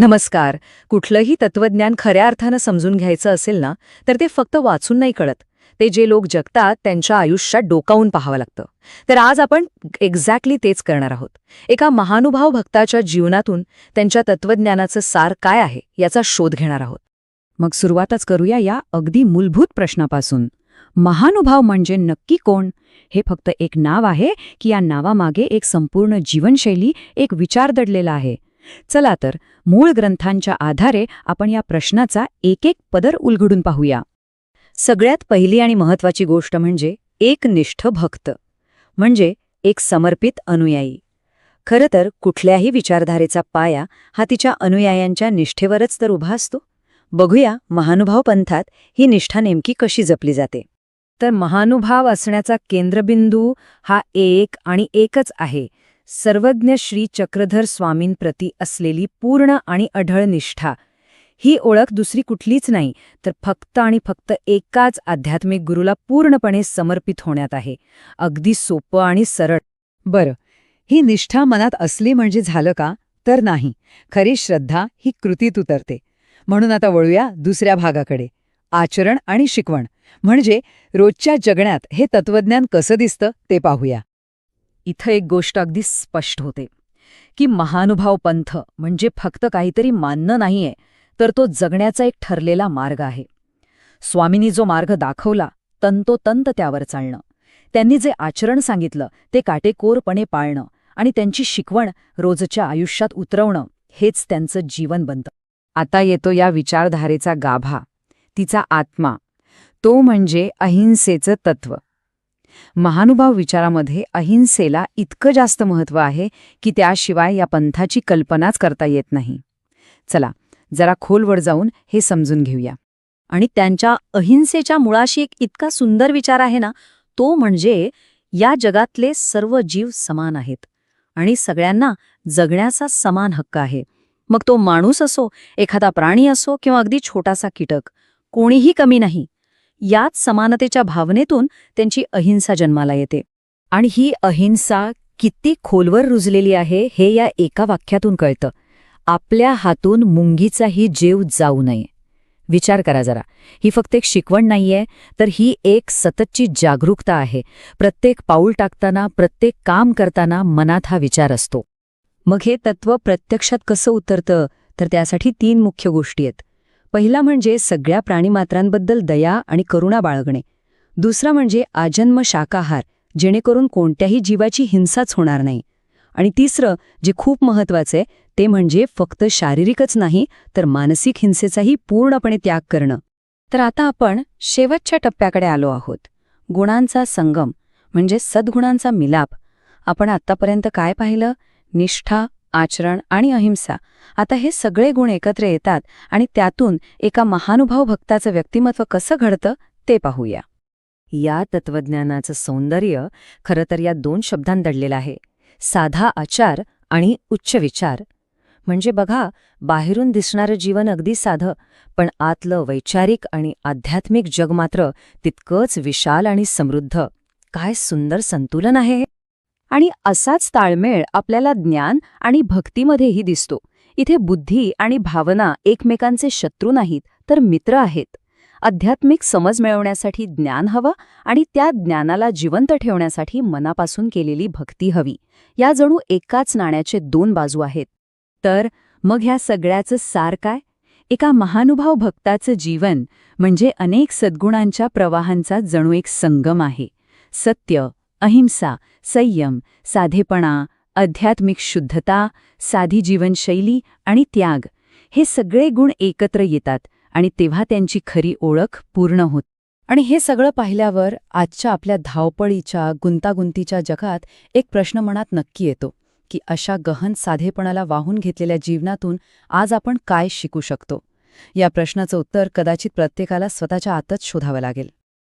नमस्कार. कुठलंही तत्वज्ञान खऱ्या अर्थानं समजून घ्यायचं असेल ना तर ते फक्त वाचून नाही कळत. ते जे लोक जगतात त्यांच्या आयुष्यात डोकावून पाहावं लागतं. तर आज आपण एक्झॅक्टली तेच करणार आहोत. एका महानुभाव भक्ताच्या जीवनातून त्यांच्या तत्वज्ञानाचं सार काय आहे याचा शोध घेणार आहोत. मग सुरुवातच करूया या अगदी मूलभूत प्रश्नापासून. महानुभाव म्हणजे नक्की कोण? हे फक्त एक नाव आहे की या नावामागे एक संपूर्ण जीवनशैली एक विचार दडलेला आहे. चला तर मूळ ग्रंथांच्या आधारे आपण या प्रश्नाचा एक एक पदर उलगडून पाहूया. सगळ्यात पहिली आणि महत्वाची गोष्ट म्हणजे एक निष्ठ भक्त. म्हणजे एक समर्पित अनुयायी. खरं तर कुठल्याही विचारधारेचा पाया हा तिच्या अनुयायांच्या निष्ठेवरच तर उभा असतो. बघूया महानुभाव पंथात ही निष्ठा नेमकी कशी जपली जाते. तर महानुभाव असण्याचा केंद्रबिंदू हा एक आणि एकच आहे. सर्वज्ञ श्री चक्रधर स्वामींप्रती असलेली पूर्ण आणि अढळ निष्ठा. ही ओळख दुसरी कुठलीच नाही तर फक्त आणि फक्त एकाच आध्यात्मिक गुरुला पूर्णपणे समर्पित होण्यात आहे. अगदी सोपं आणि सरळ. बरं ही निष्ठा मनात असली म्हणजे झालं का? तर नाही. खरी श्रद्धा ही कृतीत उतरते. म्हणून आता वळूया दुसऱ्या भागाकडे. आचरण आणि शिकवण. म्हणजे रोजच्या जगण्यात हे तत्वज्ञान कसं दिसतं ते पाहूया. इथं एक गोष्ट अगदी स्पष्ट होते की महानुभाव पंथ म्हणजे फक्त काहीतरी मानणं नाहीये तर तो जगण्याचा एक ठरलेला मार्ग आहे. स्वामींनी जो मार्ग दाखवला तंतोतंत त्यावर चालणं. त्यांनी जे आचरण सांगितलं ते काटेकोरपणे पाळणं आणि त्यांची शिकवण रोजच्या आयुष्यात उतरवणं हेच त्यांचं जीवन बनतं. आता येतो या विचारधारेचा गाभा तिचा आत्मा. तो म्हणजे अहिंसेचं तत्व. महानुभाव विचारामध्ये अहिंसेला इतकं जास्त महत्त्व आहे की त्याशिवाय या पंथाची कल्पनाच करता येत नाही. चला जरा खोलवर जाऊन हे समजून घेऊया. आणि त्यांच्या अहिंसेच्या मुळाशी एक इतका सुंदर विचार आहे ना तो म्हणजे या जगातले सर्व जीव समान आहेत आणि सगळ्यांना जगण्याचा समान हक्क आहे. मग तो माणूस असो एखादा प्राणी असो किंवा अगदी छोटासा कीटक कोणीही कमी नाही. याच समानतेच्या भावनेतून त्यांची अहिंसा जन्माला येते. आणि ही अहिंसा किती खोलवर रुजलेली आहे हे या एका वाक्यातून कळतं. आपल्या हातून मुंगीचाही जीव जाऊ नये. विचार करा जरा. ही फक्त एक शिकवण नाहीये तर ही एक सततची जागरूकता आहे. प्रत्येक पाऊल टाकताना प्रत्येक काम करताना मनात हा विचार असतो. मग हे तत्व प्रत्यक्षात कसं उतरतं? तर त्यासाठी तीन मुख्य गोष्टी आहेत. पहिला म्हणजे सगळ्या प्राणीमात्रांबद्दल दया आणि करुणा बाळगणे. दुसरा म्हणजे आजन्म शाकाहार जेणेकरून कोणत्याही जीवाची हिंसाच होणार नाही. आणि तिसरं जे खूप महत्त्वाचे ते म्हणजे फक्त शारीरिकच नाही तर मानसिक हिंसेचाही पूर्णपणे त्याग करणं. तर आता आपण शेवटच्या टप्प्याकडे आलो आहोत. गुणांचा संगम म्हणजे सद्गुणांचा मिलाप. आपण आत्तापर्यंत काय पाहिलं? निष्ठा आचरण आणि अहिंसा. आता हे सगळे गुण एकत्र येतात आणि त्यातून एका महानुभाव भक्ताचं व्यक्तिमत्व कसं घडतं ते पाहूया. या तत्वज्ञानाचं सौंदर्य खरं तर या दोन शब्दांत दडलेलं आहे. साधा आचार आणि उच्च विचार. म्हणजे बघा बाहेरून दिसणारं जीवन अगदी साधं पण आतलं वैचारिक आणि आध्यात्मिक जग मात्र तितकंच विशाल आणि समृद्ध. काय सुंदर संतुलन आहे आणि असाच ताळमेळ आपल्याला ज्ञान आणि भक्तीमध्येही दिसतो. इथे बुद्धी आणि भावना एकमेकांचे शत्रू नाहीत तर मित्र आहेत. आध्यात्मिक समज मिळवण्यासाठी ज्ञान हवं आणि त्या ज्ञानाला जिवंत ठेवण्यासाठी मनापासून केलेली भक्ती हवी. या जणू एकाच नाण्याचे दोन बाजू आहेत. तर मग ह्या सगळ्याचं सार काय? एका महानुभाव भक्ताचं जीवन म्हणजे अनेक सद्गुणांच्या प्रवाहांचा जणू एक संगम आहे. सत्य अहिंसा संयम साधेपणा आध्यात्मिक शुद्धता साधी जीवनशैली आणि त्याग हे सगळे गुण एकत्र येतात आणि तेव्हा त्यांची खरी ओळख पूर्ण होत. आणि हे सगळं पाहिल्यावर आजच्या आपल्या धावपळीच्या गुंतागुंतीच्या जगात एक प्रश्न मनात नक्की येतो की अशा गहन साधेपणाला वाहून घेतलेल्या जीवनातून आज आपण काय शिकू शकतो? या प्रश्नाचं उत्तर कदाचित प्रत्येकाला स्वतःच्या आतच शोधावं लागेल.